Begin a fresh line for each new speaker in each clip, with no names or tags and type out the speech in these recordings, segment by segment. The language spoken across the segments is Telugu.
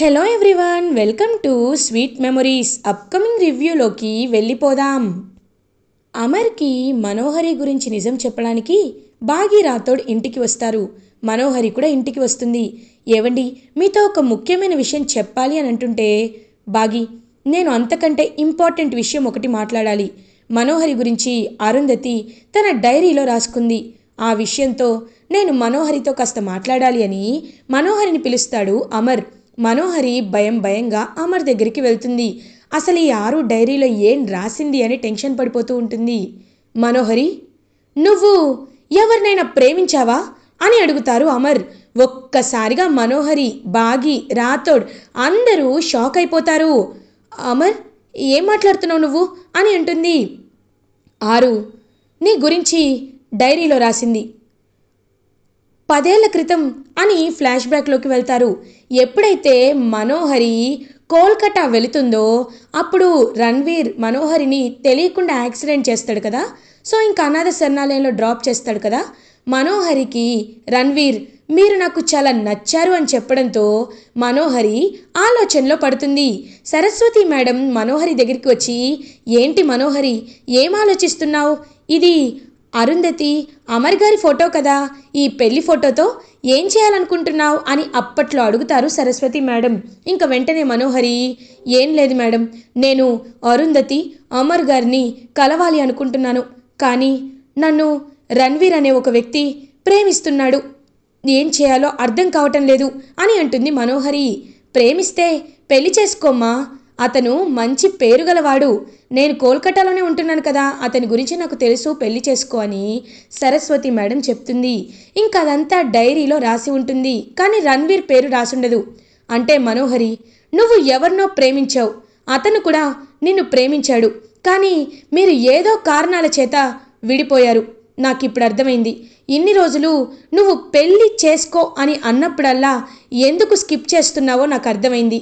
Hello everyone welcome to sweet memories upcoming రివ్యూలోకి వెళ్ళిపోదాం. అమర్కి మనోహరి గురించి నిజం చెప్పడానికి బాగి రాథోడ్ ఇంటికి వస్తారు. మనోహరి కూడా ఇంటికి వస్తుంది. ఏవండి మీతో ఒక ముఖ్యమైన విషయం చెప్పాలి అని అంటుంటే బాగి నేను అంతకంటే ఇంపార్టెంట్ విషయం ఒకటి మాట్లాడాలి. మనోహరి గురించి అరుంధతి తన డైరీలో రాసుకుంది. ఆ విషయంతో నేను మనోహరితో కాస్త మాట్లాడాలి అని మనోహరిని పిలుస్తాడు అమర్. మనోహరి భయం భయంగా అమర్ దగ్గరికి వెళ్తుంది. అసలు ఈ ఆరు డైరీలో ఏం రాసింది అని టెన్షన్ పడిపోతూ ఉంటుంది. మనోహరి నువ్వు ఎవరినైనా ప్రేమించావా? అని అడుగుతారు అమర్. ఒక్కసారిగా మనోహరి బాగి రాథోడ్ అందరూ షాక్ అయిపోతారు. అమర్ ఏం మాట్లాడుతున్నావు నువ్వు? అని అంటుంది. ఆరు నీ గురించి డైరీలో రాసింది. పదేళ్ళ క్రితం అని ఫ్లాష్ బ్యాక్లోకి వెళ్తారు. ఎప్పుడైతే మనోహరి కోల్కటా వెళుతుందో అప్పుడు రణ్వీర్ మనోహరిని తెలియకుండా యాక్సిడెంట్ చేస్తాడు కదా. సో ఇంకా అనాథ శరణాలయంలో డ్రాప్ చేస్తాడు కదా. మనోహరికి రణ్వీర్ మీరు నాకు చాలా నచ్చారు అని చెప్పడంతో మనోహరి ఆలోచనలో పడుతుంది. సరస్వతి మేడం మనోహరి దగ్గరికి వచ్చి ఏంటి మనోహరి ఏం ఆలోచిస్తున్నావు? ఇది అరుంధతి అమర్ గారి ఫోటో కదా ఈ పెళ్ళి ఫోటోతో ఏం చేయాలనుకుంటున్నావు అని అప్పట్లో అడుగుతారు సరస్వతి మేడం. ఇంకా వెంటనే మనోహరి ఏం లేదు మేడం. నేను అరుంధతి అమర్ గారిని కలవాలి అనుకుంటున్నాను. కానీ నన్ను రణ్వీర్ అనే ఒక వ్యక్తి ప్రేమిస్తున్నాడు. ఏం చేయాలో అర్థం కావటం లేదు అని అంటుంది మనోహరి. ప్రేమిస్తే పెళ్ళి చేసుకోమ్మా. అతను మంచి పేరు గలవాడు. నేను కోల్కతాలోనే ఉంటున్నాను కదా. అతని గురించి నాకు తెలుసు. పెళ్ళి చేసుకో అని సరస్వతి మేడం చెప్తుంది. ఇంకా అదంతా డైరీలో రాసి ఉంటుంది. కానీ రణ్వీర్ పేరు రాసుండదు. అంటే మనోహరి నువ్వు ఎవరినో ప్రేమించావు. అతను కూడా నిన్ను ప్రేమించాడు. కానీ మీరు ఏదో కారణాల చేత విడిపోయారు. నాకు ఇప్పుడు అర్థమైంది. ఇన్ని రోజులు నువ్వు పెళ్ళి చేసుకో అని అన్నప్పుడల్లా ఎందుకు స్కిప్ చేస్తున్నావో నాకు అర్థమైంది.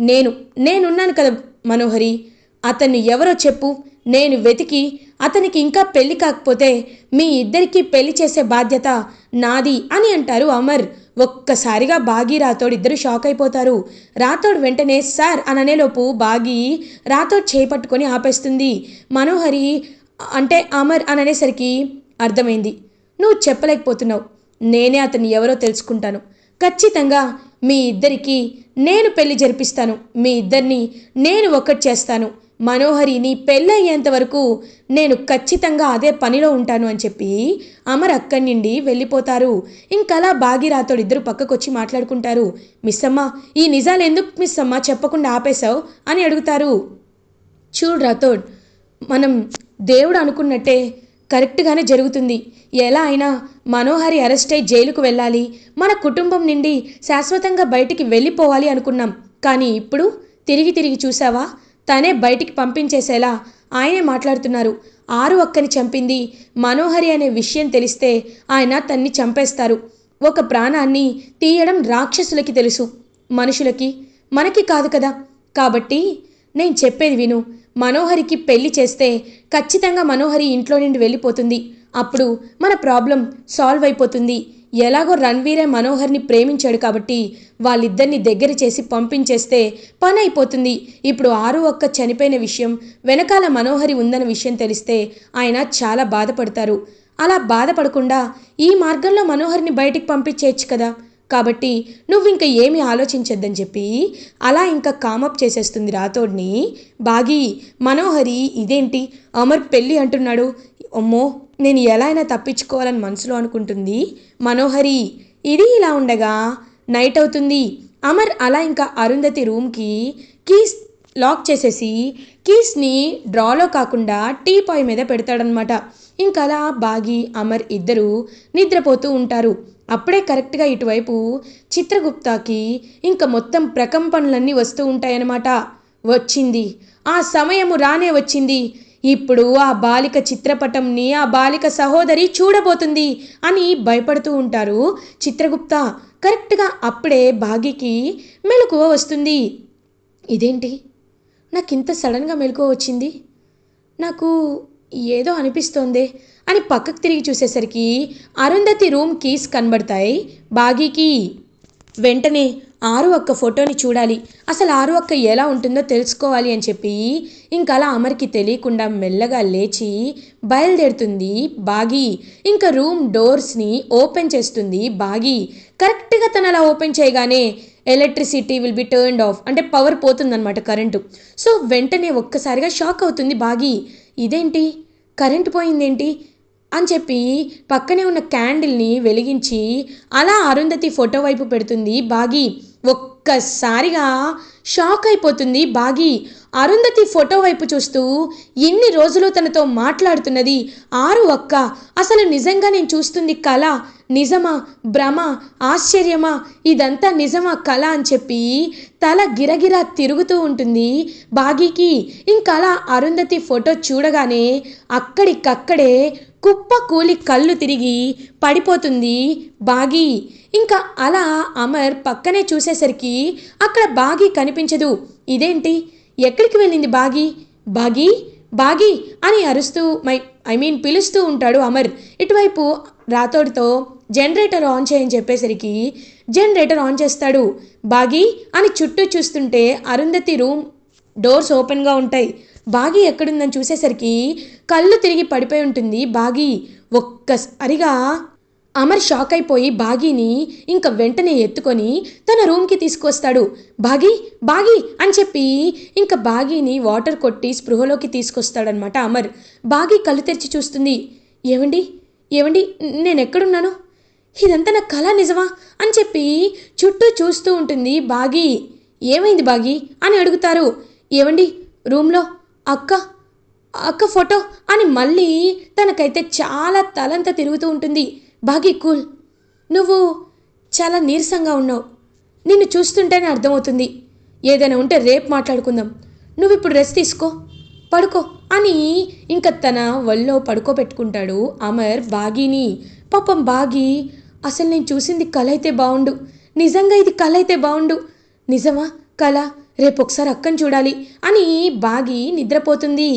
నేను నేనున్నాను కదా మనోహరి. అతన్ని ఎవరో చెప్పు. నేను వెతికి అతనికి ఇంకా పెళ్ళి కాకపోతే మీ ఇద్దరికీ పెళ్ళి చేసే బాధ్యత నాది అని అంటారు అమర్. ఒక్కసారిగా బాగి రాథోడ్ ఇద్దరు షాక్ అయిపోతారు. రాథోడ్ వెంటనే సార్ అననేలోపు బాగి రాథోడ్ చేపట్టుకొని ఆపేస్తుంది. మనోహరి అంటే అమర్ అని అనేసరికి అర్థమైంది. నువ్వు చెప్పలేకపోతున్నావు. నేనే అతన్ని ఎవరో తెలుసుకుంటాను. ఖచ్చితంగా మీ ఇద్దరికీ నేను పెళ్ళి జరిపిస్తాను. మీ ఇద్దరిని నేను ఒక్కటి చేస్తాను. మనోహరిని పెళ్ళయ్యేంత వరకు నేను ఖచ్చితంగా అదే పనిలో ఉంటాను అని చెప్పి అమర్ అక్కడి నుండి వెళ్ళిపోతారు. ఇంకలా భాగీరాతోడు ఇద్దరు పక్కకొచ్చి మాట్లాడుకుంటారు. మిస్సమ్మ ఈ నిజాలు ఎందుకు మిస్సమ్మ చెప్పకుండా ఆపేశావు అని అడుగుతారు. చూడు రాథోడ్ మనం దేవుడు అనుకున్నట్టే కరెక్ట్గానే జరుగుతుంది. ఎలా అయినా మనోహరి అరెస్ట్ అయి జైలుకు వెళ్ళాలి. మన కుటుంబం నుండి శాశ్వతంగా బయటికి వెళ్ళిపోవాలి అనుకున్నాం. కానీ ఇప్పుడు తిరిగి తిరిగి చూసావా తనే బయటికి పంపించేసేలా ఆయనే మాట్లాడుతున్నారు. ఆరు అక్కని చంపింది మనోహరి అనే విషయం తెలిస్తే ఆయన తన్ని చంపేస్తారు. ఒక ప్రాణాన్ని తీయడం రాక్షసులకి తెలుసు. మనుషులకి మనకి కాదు కదా. కాబట్టి నేను చెప్పేది విను. మనోహరికి పెళ్ళి చేస్తే ఖచ్చితంగా మనోహరి ఇంట్లో నుండి వెళ్ళిపోతుంది. అప్పుడు మన ప్రాబ్లం సాల్వ్ అయిపోతుంది. ఎలాగో రణ్వీరే మనోహర్ని ప్రేమించాడు కాబట్టి వాళ్ళిద్దరిని దగ్గర చేసి పంపించేస్తే పని అయిపోతుంది ఇప్పుడు ఆరు ఒక్క చనిపోయిన విషయం వెనకాల మనోహరి ఉందన్న విషయం తెలిస్తే ఆయన చాలా బాధపడతారు. అలా బాధపడకుండా ఈ మార్గంలో మనోహర్ని బయటికి పంపించేయచ్చు కదా. కాబట్టి నువ్వు ఇంకా ఏమి ఆలోచించొద్దని చెప్పి అలా ఇంకా కామప్ చేసేస్తుంది రాతోడిని బాగి మనోహరి ఇదేంటి? అమర్ పెళ్ళి అంటున్నాడు. అమ్మో నేను ఎలా అయినా తప్పించుకోవాలని మనసులో అనుకుంటుంది మనోహరి. ఇది ఇలా ఉండగా నైట్ అవుతుంది. అమర్ అలా ఇంకా అరుంధతి రూమ్కి కీస్ లాక్ చేసేసి కీస్ని డ్రాలో కాకుండా టీ పాయ్ మీద పెడతాడనమాట ఇంకా అలా బాగి అమర్ ఇద్దరు నిద్రపోతూ ఉంటారు. అప్పుడే కరెక్ట్గా ఇటువైపు చిత్రగుప్తాకి ఇంకా మొత్తం ప్రకంపనలన్నీ వస్తూ ఉంటాయన్నమాట. వచ్చింది. ఆ సమయము రానే వచ్చింది. ఇప్పుడు ఆ బాలిక చిత్రపటంని ఆ బాలిక సహోదరి చూడబోతుంది అని భయపడుతూ ఉంటారు చిత్రగుప్త. కరెక్ట్గా అప్పుడే బాగికి మెలకువ వస్తుంది. ఇదేంటి? నాకు ఇంత సడన్గా మెలకువ వచ్చింది? నాకు ఏదో అనిపిస్తోందే. అని పక్కకు తిరిగి చూసేసరికి అరుంధతి రూమ్ కీస్ కనబడతాయి. బాగీకి వెంటనే ఆరు అక్క ఫోటోని చూడాలి. అసలు ఆరు అక్క ఎలా ఉంటుందో తెలుసుకోవాలి అని చెప్పి ఇంకా అలా అమర్కి తెలియకుండా మెల్లగా లేచి బయలుదేరుతుంది బాగి. ఇంకా రూమ్ డోర్స్ని ఓపెన్ చేస్తుంది బాగి. కరెక్ట్గా తను అలా ఓపెన్ చేయగానే electricity will be turned off అంటే పవర్ పోతుందన్నమాట కరెంటు. సో వెంటనే ఒక్కసారిగా షాక్ అవుతుంది బాగి. ఇదేంటి? కరెంటు పోయిందేంటి? అని చెప్పి పక్కనే ఉన్న క్యాండిల్ని వెలిగించి అలా అరుంధతి ఫోటో వైపు పెడుతుంది. బాగి ఒక్కసారిగా షాక్ అయిపోతుంది బాగి. అరుంధతి ఫోటో వైపు చూస్తూ ఎన్ని రోజులు తనతో మాట్లాడుతున్నది? ఆరు అక్క అసలు నిజంగా నేను చూస్తుంది కళ. నిజమా? భ్రమ? ఆశ్చర్యమా? ఇదంతా నిజమా కళ అని చెప్పి తల గిరగిరా తిరుగుతూ ఉంటుంది బాగీకి. ఇంకలా అరుంధతి ఫోటో చూడగానే అక్కడికక్కడే కుప్ప కూలి కళ్ళు తిరిగి పడిపోతుంది బాగి. ఇంకా అలా అమర్ పక్కనే చూసేసరికి అక్కడ బాగి కనిపించదు. ఇదేంటి? ఎక్కడికి వెళ్ళింది బాగి? బాగి? బాగి అని అరుస్తూ మై ఐ మీన్ పిలుస్తూ ఉంటాడు అమర్. ఇటువైపు రాతోడితో జనరేటర్ ఆన్ చేయని చెప్పేసరికి జనరేటర్ ఆన్ చేస్తాడు. బాగి అని చుట్టూ చూస్తుంటే అరుంధతి రూమ్ డోర్స్ ఓపెన్గా ఉంటాయి. బాగి ఎక్కడుందని చూసేసరికి కళ్ళు తిరిగి పడిపోయి ఉంటుంది. బాగి ఒక్కసారిగా అమర్ షాక్ అయిపోయి బాగీని ఇంకా వెంటనే ఎత్తుకొని తన రూమ్కి తీసుకొస్తాడు. బాగి బాగి అని చెప్పి ఇంకా బాగీని వాటర్ కొట్టి స్పృహలోకి తీసుకొస్తాడనమాట అమర్. బాగి కళ్ళు తెరిచి చూస్తుంది. ఏమండి ఏమండి నేను ఎక్కడున్నాను ఇదంతా నా కళ నిజమా? అని చెప్పి చుట్టూ చూస్తూ ఉంటుంది బాగి. ఏమైంది బాగి? అని అడుగుతారు. ఏమండి రూమ్లో? అక్క? అక్క ఫోటో? అని మళ్ళీ తనకైతే చాలా తలంతా తిరుగుతూ ఉంటుంది. బాగి కూల్. నువ్వు చాలా నీరసంగా ఉన్నావు. నిన్ను చూస్తుంటేనే అర్థమవుతుంది. ఏదైనా ఉంటే రేపు మాట్లాడుకుందాం. నువ్వు ఇప్పుడు రెస్ట్ తీసుకో. పడుకో అని ఇంకా తన ఒళ్ళో పడుకోబెట్టుకుంటాడు అమర్ బాగీని. పాపం బాగి అసలు నేను చూసింది కళ అయితే బాగుండు నిజంగా ఇది కళ అయితే బాగుండు నిజమా? కళ రేపు ఒకసారి అక్కని చూడాలి అని బాగి నిద్రపోతుంది.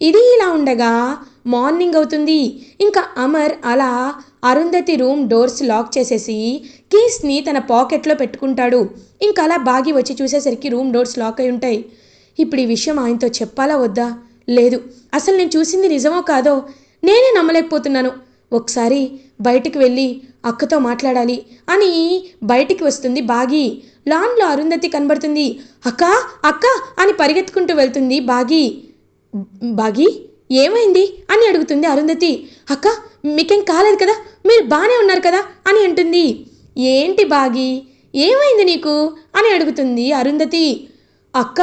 ఇది ఇలా ఉండగా మార్నింగ్ అవుతుంది. ఇంకా అమర్ అలా అరుంధతి రూమ్ డోర్స్ లాక్ చేసేసి కీస్ని తన పాకెట్లో పెట్టుకుంటాడు. ఇంకా అలా బాగి వచ్చి చూసేసరికి రూమ్ డోర్స్ లాక్ అయి ఉంటాయి. ఇప్పుడు ఈ విషయం ఆయనతో చెప్పాలా వద్దా? లేదు. అసలు నేను చూసింది నిజమో కాదో నేనే నమ్మలేకపోతున్నాను. ఒకసారి బయటికి వెళ్ళి అక్కతో మాట్లాడాలి అని బయటికి వస్తుంది బాగి. లాన్లో అరుంధతి కనబడుతుంది. అక్క అక్క అని పరిగెత్తుకుంటూ వెళ్తుంది బాగి. బాగి ఏమైంది అని అడుగుతుంది అరుంధతి. అక్క మీకేం కాలేదు కదా? మీరు బాగానే ఉన్నారు కదా? అని అంటుంది. ఏంటి బాగి? ఏమైంది నీకు? అని అడుగుతుంది అరుంధతి. అక్క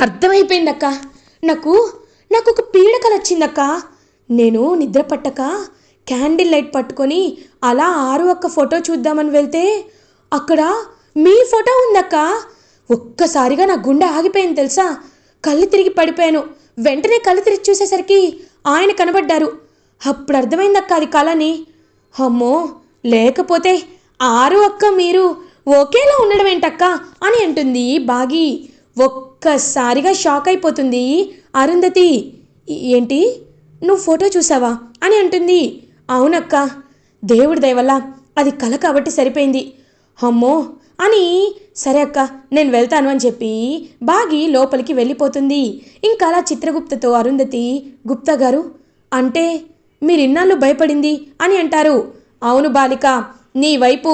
అర్థమైపోయిందక్క. నాకు నాకు ఒక పీడకలు వచ్చిందక్క నేను నిద్ర పట్టక క్యాండిల్ లైట్ పట్టుకొని అలా ఆరు ఒక్క ఫోటో చూద్దామని వెళ్తే అక్కడ మీ ఫోటో ఉందక్క. ఒక్కసారిగా నా గుండె ఆగిపోయింది తెలుసా? కళ్ళు తిరిగి పడిపోయాను. వెంటనే కళ్ళు తిరిగి చూసేసరికి ఆయన కనబడ్డారు. అప్పుడు అర్థమైందక్క అది కళని. అమ్మో! లేకపోతే ఆరు అక్క మీరు ఒకేలా ఉండడం ఏంటక్క అని అంటుంది బాగి. ఒక్కసారిగా షాక్ అయిపోతుంది అరుంధతి. ఏంటి? నువ్వు ఫోటో చూసావా? అని అంటుంది. అవునక్క దేవుడి దయవల్ల అది కల కాబట్టి సరిపోయింది. అమ్మో అని సరే అక్క నేను వెళ్తాను అని చెప్పి బాగి లోపలికి వెళ్ళిపోతుంది. ఇంకా అలా చిత్రగుప్తతో అరుంధతి గుప్తా గారు అంటే మీరిన్నాళ్ళు భయపడింది అని అంటారు. అవును బాలిక నీ వైపు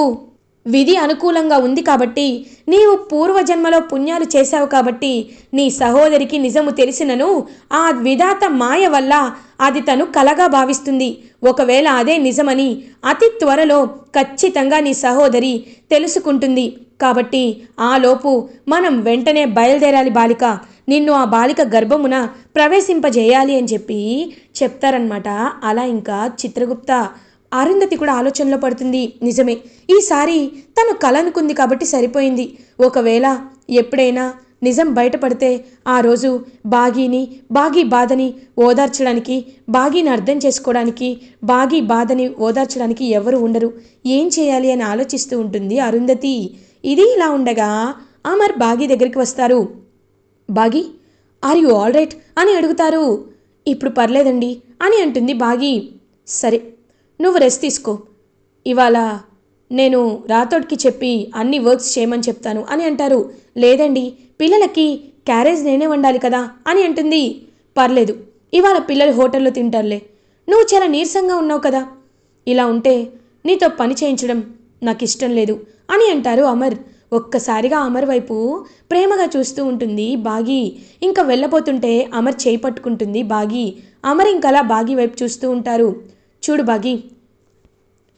విధి అనుకూలంగా ఉంది కాబట్టి నీవు పూర్వజన్మలో పుణ్యాలు చేశావు కాబట్టి నీ సహోదరికి నిజము తెలిసినను ఆ విధాత మాయ వల్ల అది తను కలగా భావిస్తుంది. ఒకవేళ అదే నిజమని అతి త్వరలో ఖచ్చితంగా నీ సహోదరి తెలుసుకుంటుంది. కాబట్టి ఆలోపు మనం వెంటనే బయలుదేరాలి బాలిక. నిన్ను ఆ బాలిక గర్భమున ప్రవేశింపజేయాలి అని చెప్పి చెప్తారనమాట అలా ఇంకా చిత్రగుప్త అరుంధతి కూడా ఆలోచనలో పడుతుంది. నిజమే ఈసారి తను కల అనుకుంది కాబట్టి సరిపోయింది. ఒకవేళ ఎప్పుడైనా నిజం బయటపడితే ఆ రోజు బాగీని బాగీ బాధని ఓదార్చడానికి బాగీని అర్థం చేసుకోవడానికి బాగీ బాధని ఓదార్చడానికి ఎవరు ఉండరు. ఏం చేయాలి అని ఆలోచిస్తూ ఉంటుంది అరుంధతి. ఇది ఇలా ఉండగా అమర్ బాగీ దగ్గరికి వస్తారు. Baagi are you all right అని అడుగుతారు. ఇప్పుడు పర్లేదండి అని అంటుంది బాగీ. సరే నువ్వు రెస్ట్ తీసుకో. ఇవాళ నేను రాతోడ్కి చెప్పి అన్ని వర్క్స్ చేయమని చెప్తాను అని అంటారు. లేదండి పిల్లలకి క్యారేజ్ నేనే వండాలి కదా అని అంటుంది. పర్లేదు ఇవాళ పిల్లలు హోటల్లో తింటారులే. నువ్వు చాలా నీరసంగా ఉన్నావు కదా. ఇలా ఉంటే నీతో పని చేయించడం నాకు ఇష్టం లేదు అని అంటారు అమర్. ఒక్కసారిగా అమర్ వైపు ప్రేమగా చూస్తూ ఉంటుంది బాగి. ఇంకా వెళ్ళబోతుంటే అమర్ చేయి పట్టుకుంటుంది బాగి. అమర్ ఇంకలా బాగి వైపు చూస్తూ ఉంటారు. చూడు బాగి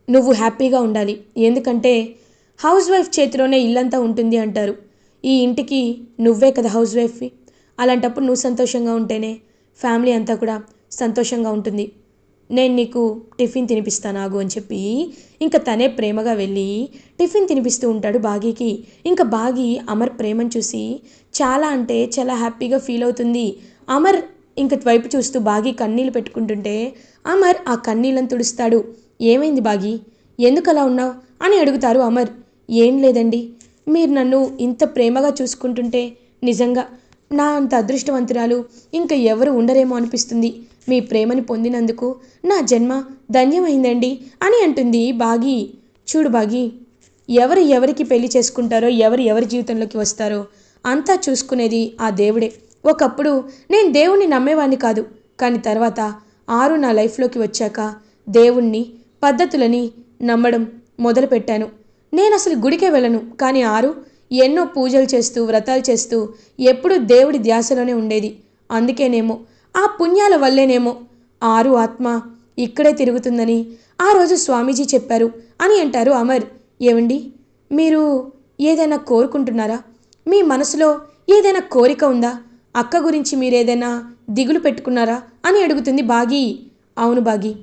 నువ్వు హ్యాపీగా ఉండాలి. ఎందుకంటే హౌస్ వైఫ్ చేతిలోనే ఇల్లంతా ఉంటుంది అంటారు. ఈ ఇంటికి నువ్వే కదా హౌస్ వైఫ్వి అలాంటప్పుడు నువ్వు సంతోషంగా ఉంటేనే ఫ్యామిలీ అంతా కూడా సంతోషంగా ఉంటుంది. నేను నీకు టిఫిన్ తినిపిస్తాను ఆగు అని చెప్పి ఇంకా తనే ప్రేమగా వెళ్ళి టిఫిన్ తినిపిస్తూ ఉంటాడు బాగీకి. ఇంకా బాగి అమర్ ప్రేమను చూసి చాలా అంటే చాలా హ్యాపీగా ఫీల్ అవుతుంది. అమర్ ఇంక వైపు చూస్తూ బాగి కన్నీళ్ళు పెట్టుకుంటుంటే అమర్ ఆ కన్నీళ్ళని తుడుస్తాడు. ఏమైంది బాగి? ఎందుకు అలా ఉన్నావు? అని అడుగుతారు అమర్. ఏం లేదండి. మీరు నన్ను ఇంత ప్రేమగా చూసుకుంటుంటే నిజంగా నా అంత అదృష్టవంతురాలు ఇంకా ఎవరు ఉండరేమో అనిపిస్తుంది. మీ ప్రేమని పొందినందుకు నా జన్మ ధన్యమైందండి అని అంటుంది బాగి. చూడు బాగి ఎవరు ఎవరికి పెళ్ళి చేసుకుంటారో ఎవరు ఎవరి జీవితంలోకి వస్తారో అంతా చూసుకునేది ఆ దేవుడే. ఒకప్పుడు నేను దేవుణ్ణి నమ్మేవాడిని కాదు. కానీ తర్వాత ఆరు నా లైఫ్లోకి వచ్చాక దేవుణ్ణి పద్ధతులని నమ్మడం మొదలుపెట్టాను. నేను అసలు గుడికే వెళ్ళను కానీ ఆరు ఎన్నో పూజలు చేస్తూ వ్రతాలు చేస్తూ ఎప్పుడూ దేవుడి ధ్యాసలోనే ఉండేది. అందుకేనేమో ఆ పుణ్యాల వల్లేనేమో ఆరు ఆత్మ ఇక్కడే తిరుగుతుందని ఆ రోజు స్వామీజీ చెప్పారు అని అంటారు అమర్. ఏమండి? మీరు ఏదైనా కోరుకుంటున్నారా? మీ మనసులో ఏదైనా కోరిక ఉందా? అక్క గురించి మీరేదైనా దిగులు పెట్టుకున్నారా అని అడుగుతుంది బాగి. అవును బాగి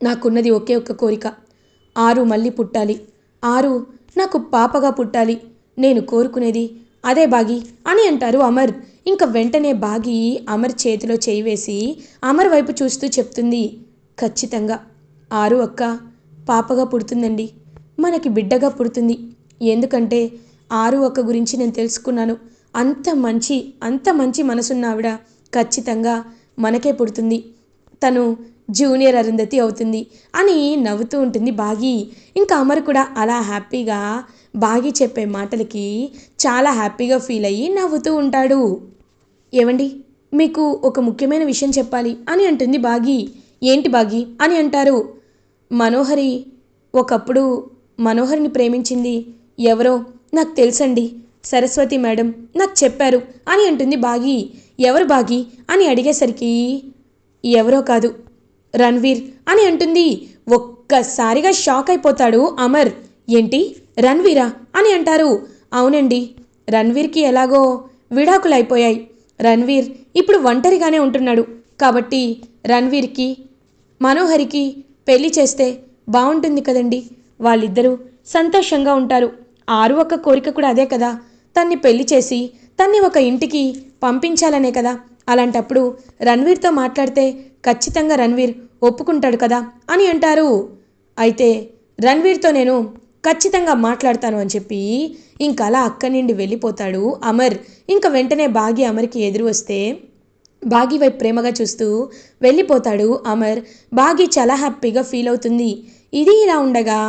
నాకున్నది ఒకే ఒక్క కోరిక. ఆరు మళ్ళీ పుట్టాలి. ఆరు నాకు పాపగా పుట్టాలి. నేను కోరుకునేది అదే బాగి అని అంటారు అమర్. ఇంకా వెంటనే బాగి అమర్ చేతిలో చేయి వేసి అమర్ వైపు చూస్తూ చెప్తుంది ఖచ్చితంగా. ఆరు అక్క పాపగా పుడుతుందండి. మనకి బిడ్డగా పుడుతుంది. ఎందుకంటే ఆరు అక్క గురించి నేను తెలుసుకున్నాను. అంత మంచి అంత మంచి మనసున్న ఆవిడ ఖచ్చితంగా మనకే పుడుతుంది. తను జూనియర్ అరుంధతి అవుతుంది అని నవ్వుతూ ఉంటుంది బాగి. ఇంకా అమర్ కూడా అలా హ్యాపీగా బాగి చెప్పే మాటలకి చాలా హ్యాపీగా ఫీల్ అయ్యి నవ్వుతూ ఉంటాడు. ఏమండి మీకు ఒక ముఖ్యమైన విషయం చెప్పాలి అని అంటుంది బాగి. ఏంటి బాగి? అని అంటారు. మనోహరి ఒకప్పుడు మనోహరిని ప్రేమించింది ఎవరో? నాకు తెలుసండి. సరస్వతి మేడం నాకు చెప్పారు అని అంటుంది బాగి. ఎవరు బాగి? అని అడిగేసరికి ఎవరో కాదు రణ్వీర్ అని అంటుంది. ఒక్కసారిగా షాక్ అయిపోతాడు అమర్. ఏంటి రణ్వీరా? అని అంటారు. అవునండి రణ్వీర్కి ఎలాగో విడాకులు అయిపోయాయి రణ్వీర్ ఇప్పుడు ఒంటరిగానే ఉంటున్నాడు. కాబట్టి రణ్వీర్కి మనోహరికి పెళ్ళి చేస్తే బాగుంటుంది కదండి. వాళ్ళిద్దరూ సంతోషంగా ఉంటారు. ఆరు ఒక్క కోరిక కూడా అదే కదా. తన్ని పెళ్ళి చేసి తన్ని ఒక ఇంటికి పంపించాలనే కదా. అలాంటప్పుడు రణ్వీర్తో మాట్లాడితే ఖచ్చితంగా రణ్వీర్ ఒప్పుకుంటాడు కదా అని అంటారు. అయితే రణ్వీర్తో నేను ఖచ్చితంగా మాట్లాడతాను అని చెప్పి ఇంక అలా అక్కడి నుండి వెళ్ళిపోతాడు అమర్. ఇంకా వెంటనే బాగి అమర్కి ఎదురు వస్తే బాగి వైపు ప్రేమగా చూస్తూ వెళ్ళిపోతాడు అమర్. బాగి చాలా హ్యాపీగా ఫీల్ అవుతుంది. ఇది ఇలా ఉండగా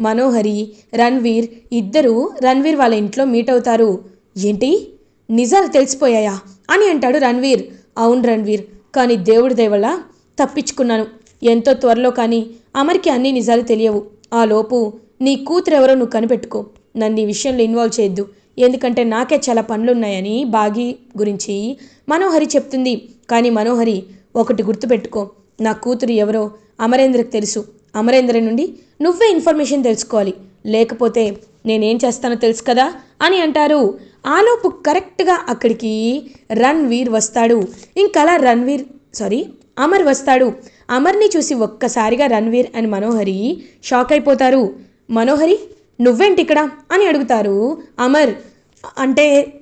మనోహరి రణ్వీర్ ఇద్దరూ రణ్వీర్ వాళ్ళ ఇంట్లో మీట్ అవుతారు. ఏంటి? నిజాలు తెలిసిపోయాయా? అని అంటాడు రణ్వీర్. అవును రణ్వీర్ కానీ దేవుడి దయవల్ల తప్పించుకున్నాను. ఎంతో త్వరలో కానీ అమర్కి అన్ని నిజాలు తెలియవు. ఆ లోపు నీ కూతురు ఎవరో నువ్వు కనిపెట్టుకో. నన్ను ఈ విషయంలో ఇన్వాల్వ్ చేయొద్దు. ఎందుకంటే నాకే చాలా పనులున్నాయని బాగి గురించి మనోహరి చెప్తుంది. కానీ మనోహరి ఒకటి గుర్తుపెట్టుకో. నా కూతురు ఎవరో అమరేంద్రకు తెలుసు. అమరేంద్ర నుండి నువ్వే ఇన్ఫర్మేషన్ తెలుసుకోవాలి. లేకపోతే నేనేం చేస్తానో తెలుసు కదా అని అంటారు. ఆలోపు కరెక్ట్గా అక్కడికి రణ్వీర్ వస్తాడు. ఇంకలా రణ్వీర్ సారీ అమర్ వస్తాడు. అమర్ని చూసి ఒక్కసారిగా రణ్వీర్ అని మనోహరి షాక్ అయిపోతారు. మనోహరి నువ్వేంటి ఇక్కడ? అని అడుగుతారు. అమర్ అంటే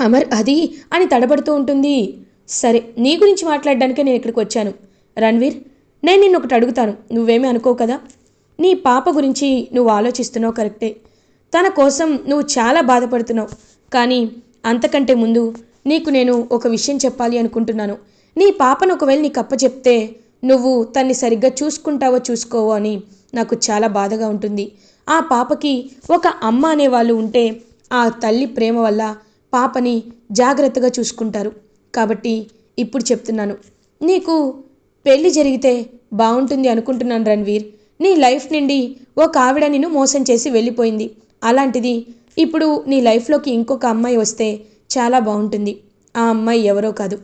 అమర్ అది అని తడబడుతూ ఉంటుంది. సరే నీ గురించి మాట్లాడడానికే నేను ఇక్కడికి వచ్చాను. రణ్వీర్ నేను నిన్ను ఒకటి అడుగుతాను. నువ్వేమీ అనుకో కదా? నీ పాప గురించి నువ్వు ఆలోచిస్తున్నావు కరెక్టే. తన కోసం నువ్వు చాలా బాధపడుతున్నావు. కానీ అంతకంటే ముందు నీకు నేను ఒక విషయం చెప్పాలి అనుకుంటున్నాను. నీ పాపను ఒకవేళ నీకు అప్పచెప్తే నువ్వు తన్ని సరిగ్గా చూసుకుంటావో చూసుకోవో అని నాకు చాలా బాధగా ఉంటుంది. ఆ పాపకి ఒక అమ్మ అనేవాళ్ళు ఉంటే ఆ తల్లి ప్రేమ వల్ల పాపని జాగ్రత్తగా చూసుకుంటారు. కాబట్టి ఇప్పుడు చెప్తున్నాను. నీకు పెళ్ళి జరిగితే బాగుంటుంది అనుకుంటున్నాను రణ్వీర్. నీ లైఫ్ నుండి ఒక ఆవిడ నిన్ను మోసం చేసి వెళ్ళిపోయింది. అలాంటిది ఇప్పుడు నీ లైఫ్లోకి ఇంకొక అమ్మాయి వస్తే చాలా బాగుంటుంది ఆ అమ్మాయి ఎవరో కాదు.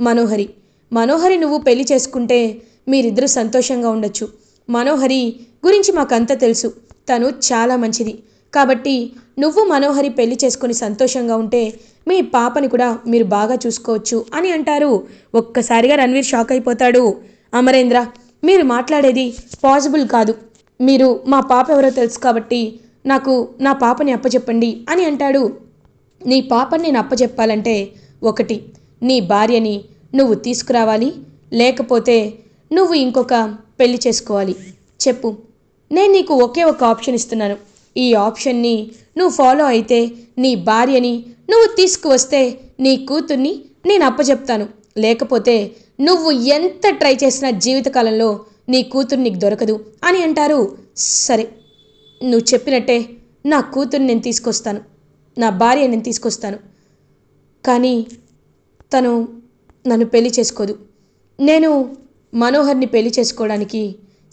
మనోహరి. మనోహరి నువ్వు పెళ్ళి చేసుకుంటే మీరిద్దరూ సంతోషంగా ఉండొచ్చు. మనోహరి గురించి మాకంతా తెలుసు. తను చాలా మంచిది. కాబట్టి నువ్వు మనోహరి పెళ్ళి చేసుకుని సంతోషంగా ఉంటే మీ పాపని కూడా మీరు బాగా చూసుకోవచ్చు అని అంటారు. ఒక్కసారిగా రణ్వీర్ షాక్ అయిపోతాడు. అమరేంద్ర మీరు మాట్లాడేది పాసిబుల్ కాదు. మీరు మా పాప ఎవరో తెలుసు కాబట్టి నాకు నా పాపని అప్పచెప్పండి అని అంటాడు. నీ పాపని నేను అప్పచెప్పాలంటే ఒకటి నీ భార్యని నువ్వు తీసుకురావాలి లేకపోతే నువ్వు ఇంకొక పెళ్ళి చేసుకోవాలి. చెప్పు. నేను నీకు ఒకే ఒక ఆప్షన్ ఇస్తున్నాను. ఈ ఆప్షన్ని నువ్వు ఫాలో అయితే నీ భార్యని నువ్వు తీసుకువస్తే నీ కూతుర్ని నేను అప్పచెప్తాను లేకపోతే నువ్వు ఎంత ట్రై చేసినా జీవితకాలంలో నీ కూతురు నీకు దొరకదు అని అంటారు. సరే నువ్వు చెప్పినట్టే నా కూతుర్ని నేను తీసుకొస్తాను. నా భార్య నేను తీసుకొస్తాను. కానీ తను నన్ను పెళ్ళి చేసుకోదు. నేను మనోహర్ని పెళ్ళి చేసుకోవడానికి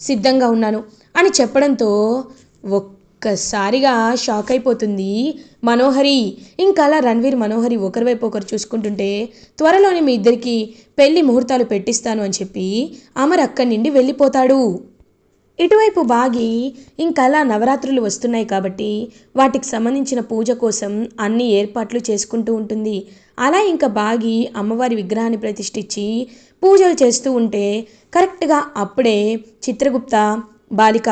సిద్ధంగా ఉన్నాను అని చెప్పడంతో ఒక్కసారిగా షాక్ అయిపోతుంది మనోహరి. ఇంకా అలా రణ్వీర్ మనోహరి ఒకరి వైపు ఒకరు చూసుకుంటుంటే త్వరలోనే మీ ఇద్దరికి పెళ్ళి ముహూర్తాలు పెట్టిస్తాను అని చెప్పి అమర్ అక్కడి నుండి వెళ్ళిపోతాడు. ఇటువైపు బాగి ఇంకలా నవరాత్రులు వస్తున్నాయి కాబట్టి వాటికి సంబంధించిన పూజ కోసం అన్ని ఏర్పాట్లు చేసుకుంటూ ఉంటుంది. అలా ఇంకా బాగి అమ్మవారి విగ్రహాన్ని ప్రతిష్ఠించి పూజలు చేస్తూ ఉంటే కరెక్ట్గా అప్పుడే చిత్రగుప్త బాలిక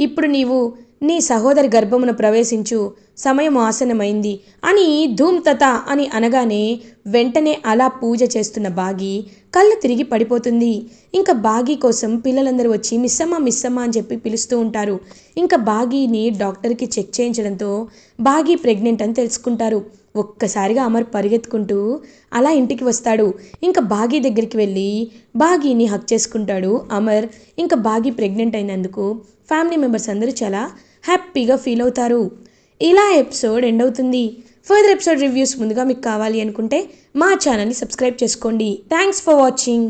ఇప్పుడు నీవు నీ సహోదరి గర్భమున ప్రవేశించు సమయం ఆసనమైంది అని ధూమ్తత అని అనగానే వెంటనే అలా పూజ చేస్తున్న బాగి కళ్ళు తిరిగి పడిపోతుంది. ఇంకా బాగి కోసం పిల్లలందరూ వచ్చి మిస్సమ్మ మిస్సమ్మ అని చెప్పి పిలుస్తూ ఉంటారు. ఇంకా బాగీని డాక్టర్కి చెక్ చేయించడంతో బాగి ప్రెగ్నెంట్ అని తెలుసుకుంటారు. ఒక్కసారిగా అమర్ పరిగెత్తుకుంటూ అలా ఇంటికి వస్తాడు. ఇంకా బాగీ దగ్గరికి వెళ్ళి బాగీని హక్ చేసుకుంటాడు. అమర్ ఇంకా బాగీ ప్రెగ్నెంట్ అయినందుకు ఫ్యామిలీ మెంబర్స్ అందరూ చాలా హ్యాపీగా ఫీల్ అవుతారు. ఇలా ఎపిసోడ్ ఎండ్ అవుతుంది. ఫర్దర్ ఎపిసోడ్ రివ్యూస్ ముందుగా మీకు కావాలి అనుకుంటే మా ఛానల్ని సబ్స్క్రైబ్ చేసుకోండి. Thanks for watching.